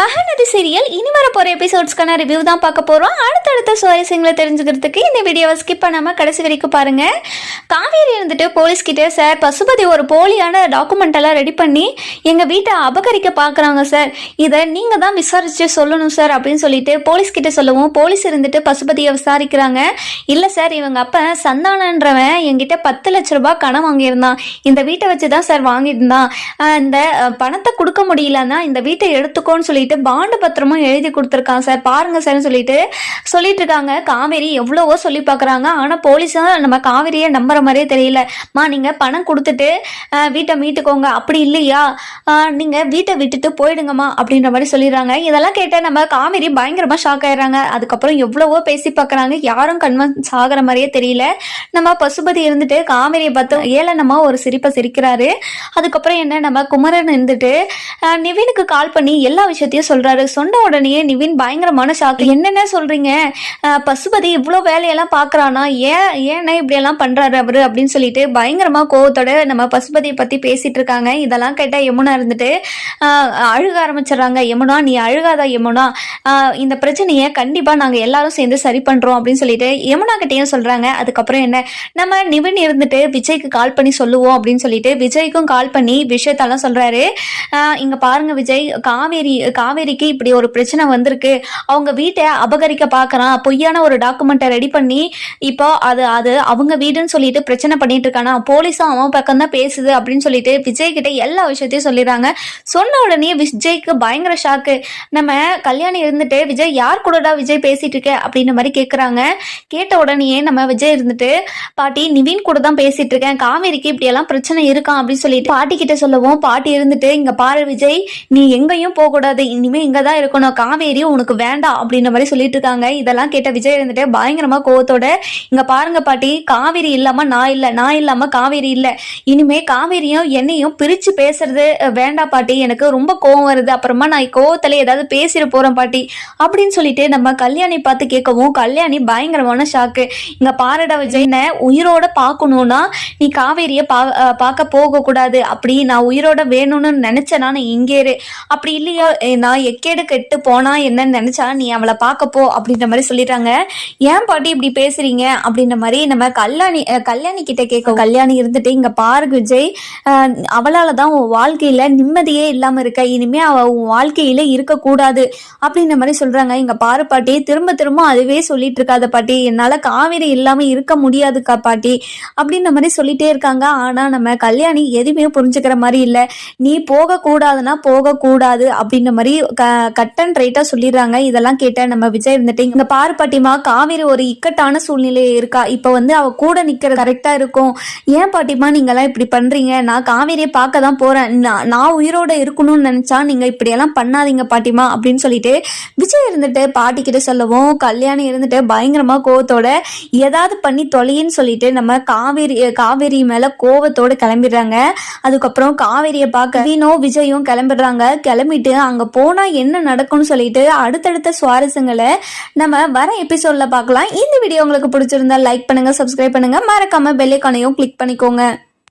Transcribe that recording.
Mahanadi serial. இனி வர போகிற எபிசோட்ஸ்க்கான ரிவ்யூ தான் பார்க்க போகிறோம் அடுத்தடுத்த சுவாரஸ்யங்களை தெரிஞ்சுக்கிறதுக்கு இந்த வீடியோவை ஸ்கிப் பண்ணாமல் கடைசி வரைக்கும் பாருங்கள் காவேரி இருந்துட்டு போலீஸ் கிட்டே சார் பசுபதி ஒரு போலியான டாக்குமெண்ட்டெல்லாம் ரெடி பண்ணி எங்கள் வீட்டை அபகரிக்க பார்க்குறாங்க சார் இதை நீங்கள் தான் விசாரித்து சொல்லணும் சார் அப்படின்னு சொல்லிட்டு போலீஸ் கிட்ட சொல்லவும் போலீஸ் இருந்துட்டு பசுபதியை விசாரிக்கிறாங்க. இல்லை சார் இவங்க அப்பா சந்தானன்றவன் என்கிட்ட பத்து லட்ச ரூபாய் கடன் வாங்கியிருந்தான். இந்த வீட்டை வச்சு தான் சார் வாங்கியிருந்தான் இந்த பணத்தை கொடுக்க முடியலன்னா இந்த வீட்டை எடுத்துக்கோன்னு சொல்லி சொல்லிட்டு பாண்டு பத்திரமும் எழுதி கொடுத்துருக்கான் சார். பாருங்க சார்னு சொல்லிட்டு சொல்லிட்டு இருக்காங்க காவேரி எவ்வளவோ சொல்லி பார்க்குறாங்க ஆனால் போலீஸும் நம்ம காவேரியை நம்புற மாதிரியே தெரியல. மா நீங்கள் பணம் கொடுத்துட்டு வீட்டை மீட்டுக்கோங்க. அப்படி இல்லையா? நீங்கள் வீட்டை விட்டுட்டு போயிடுங்கம்மா அப்படின்ற மாதிரி சொல்லிடுறாங்க. இதெல்லாம் கேட்டால் நம்ம காவேரி பயங்கரமாக ஷாக் ஆயிடுறாங்க. அதுக்கப்புறம் எவ்வளவோ பேசி பார்க்குறாங்க யாரும் கன்வன்ஸ் ஆகிற மாதிரியே தெரியல. நம்ம பசுபதி இருந்துட்டு காவேரியை பார்த்து ஏளனமா ஒரு சிரிப்பை சிரிக்கிறாரு. அதுக்கப்புறம் என்ன நம்ம குமரன் இருந்துட்டு நிவினுக்கு கால் பண்ணி எல்லா விஷயத்தையும் சொல்றாரு. சொன்ன உடனே நிவின் பயங்கரமான ஷாக் என்னென்ன சொல்றீங்க? பசுபதி இவ்வளோ வேலையெல்லாம் பார்க்கறானா ஏன் ஏன்னா இப்படியெல்லாம் பண்றாரு அவரு அப்படின்னு சொல்லிட்டு பயங்கரமா கோவத்தோட நம்ம பசுபதியை பத்தி பேசிட்டு இருக்காங்க. இதெல்லாம் கேட்டா யமுனா இருந்துட்டு அழுக ஆரம்பிச்சிடுறாங்க. யமுனா நீ அழுகாதா யமுனா? இந்த பிரச்சனையை கண்டிப்பா நாங்க எல்லாரும் சேர்ந்து சரி பண்றோம் அப்படின்னு சொல்லிட்டு யமுனா கிட்டேயும் சொல்றாங்க. அதுக்கப்புறம் என்ன? நம்ம நிவின் இருந்துட்டு விஜய்க்கு கால் பண்ணி சொல்லுவோம் அப்படின்னு சொல்லிட்டு விஜய்க்கும் கால் பண்ணி விஷயத்தெல்லாம் சொல்றாரு. இங்கே இங்க பாருங்க விஜய். காவேரி காவேரிக்கு இப்படி ஒரு பிரச்சனை வந்திருக்கு. அவங்க வீட்டை அபகரிக்க பார்க்குறான். பொய்யான ஒரு டாக்குமெண்ட்டை ரெடி பண்ணி இப்போ அது அது அவங்க வீடுன்னு சொல்லிட்டு பிரச்சனை பண்ணிட்டு இருக்கானா? போலீஸும் அவன் பக்கம் தான் பேசுது அப்படின்னு சொல்லிட்டு விஜய் கிட்ட எல்லா விஷயத்தையும் சொல்லிடுறாங்க. சொன்ன உடனே விஜய்க்கு பயங்கர ஷாக்கு நம்ம கல்யாணி இருந்துட்டு விஜய் யார் கூடடா விஜய் பேசிட்டு இருக்க? அப்படின்ற மாதிரி கேட்குறாங்க கேட்ட உடனேயே நம்ம விஜய் இருந்துட்டு பாட்டி நிவின் கூட தான் பேசிட்டு இருக்கேன். காவேரிக்கு இப்படி எல்லாம் பிரச்சனை இருக்கான் அப்படின்னு சொல்லிட்டு பாட்டி கிட்ட சொல்லவும் பாட்டி இருந்துட்டு இங்க பாரு விஜய். நீ எங்கேயும் போகக்கூடாது. இனிமே இங்க தான் இருக்கணும். காவேரி உனக்கு வேண்டாம் அப்படின்ற மாதிரி சொல்லிட்டு இருக்காங்க. இதெல்லாம் கேட்ட விஜய் இருந்துட்டு பயங்கரமா கோவத்தோட இங்க பாருங்க பாட்டி காவேரி இல்லாம நான் இல்ல நான் இல்லாம காவேரி இல்ல. இனிமே காவேரியும் என்னையும் பிரிச்சு பேசுறது வேண்டாம் பாட்டி. எனக்கு ரொம்ப கோவம் வருது. அப்புறமா நான் கோவத்துல ஏதாவது பேசிட போறேன் பாட்டி. அப்படின்னு சொல்லிட்டு நம்ம கல்யாணி பார்த்து கேட்கவும் கல்யாணி பயங்கரமான ஷாக்கு இங்க பாருடா விஜய்ன உயிரோட பார்க்கணும்னா நீ காவேரியை பா பார்க்க போக கூடாது அப்படி நான் உயிரோட வேணும்னு நினைச்சேனா. நான் இங்கே இரு. அப்படி இல்லையா eh, நான் எக்கேடு கெட்டு போனா என்னன்னு நினைச்சா நீ அவளை பார்க்க போ அப்படின்ற மாதிரி சொல்லிட்டாங்க. ஏன் பாட்டி இப்படி பேசுறீங்க? அப்படின்ற மாதிரி நம்ம கல்யாணி கல்யாணி கிட்ட கேட்க கல்யாணி இருந்துட்டு இங்க பாரு விஜய் அவளால தான் உன் வாழ்க்கையில நிம்மதியே இல்லாம இருக்க. இனிமே அவ உன் வாழ்க்கையில இருக்கக்கூடாது அப்படின்ற மாதிரி சொல்றாங்க. இங்க பாரு பாட்டி திரும்ப திரும்ப அதுவே சொல்லிட்டு இருக்காத பாட்டி. என்னால காவேரி இல்லாம இருக்க முடியாதுக்கா பாட்டி. அப்படின்ற மாதிரி சொல்லிட்டே இருக்காங்க. ஆனா நம்ம கல்யாணி எதுவுமே புரிஞ்சுக்கிற மாதிரி இல்ல. நீ போக கூடாதுன்னா போக கூடாது அப்படின்ற மாதிரி கட் அண்ட் ரைட்டா சொல்லிடுறாங்க. இதெல்லாம் கேட்ட நம்ம விஜய் இருந்துட்டு இந்த பாரு பாட்டிமா காவேரி ஒரு இக்கட்டான சூழ்நிலை இருக்கா. இப்ப வந்து அவ கூட நிற்கிற கரெக்டா இருக்கும். ஏன் பாட்டிமா நீங்கெல்லாம் இப்படி பண்றீங்க? நான் காவேரியை பார்க்க தான் போறேன். நான் நான் உயிரோட இருக்கணும்னு நினைச்சா நீங்க இப்படியெல்லாம் பண்ணாதீங்க பாட்டிமா அப்படின்னு சொல்லிட்டு விஜய் இருந்துட்டு பாட்டி கிட்ட சொல்லவும் கல்யாணம் இருந்துட்டு பயங்கரமா கோவத்தோட ஏதாவது பண்ணி தொலைன்னு சொல்லிட்டு நம்ம காவேரி காவேரி மேல கோவத்தோட கிளம்பிடுறாங்க. அதுக்கப்புறம் காவேரியை பார்க்க வீணோ விஜயும் கிளம்பிடுறாங்க. கிளம்பிட்டு அங்க போனா என்ன நடக்கும்னு சொல்லிட்டு அடுத்தடுத்த சுவாரஸ்யங்களை நம்ம வர எபிசோட்ல பார்க்கலாம். இந்த வீடியோ உங்களுக்கு பிடிச்சிருந்தா லைக் பண்ணுங்க சப்ஸ்கிரைப் பண்ணுங்க. மறக்காம பெல்லைக்கானையும் கிளிக் பண்ணிக்கோங்க.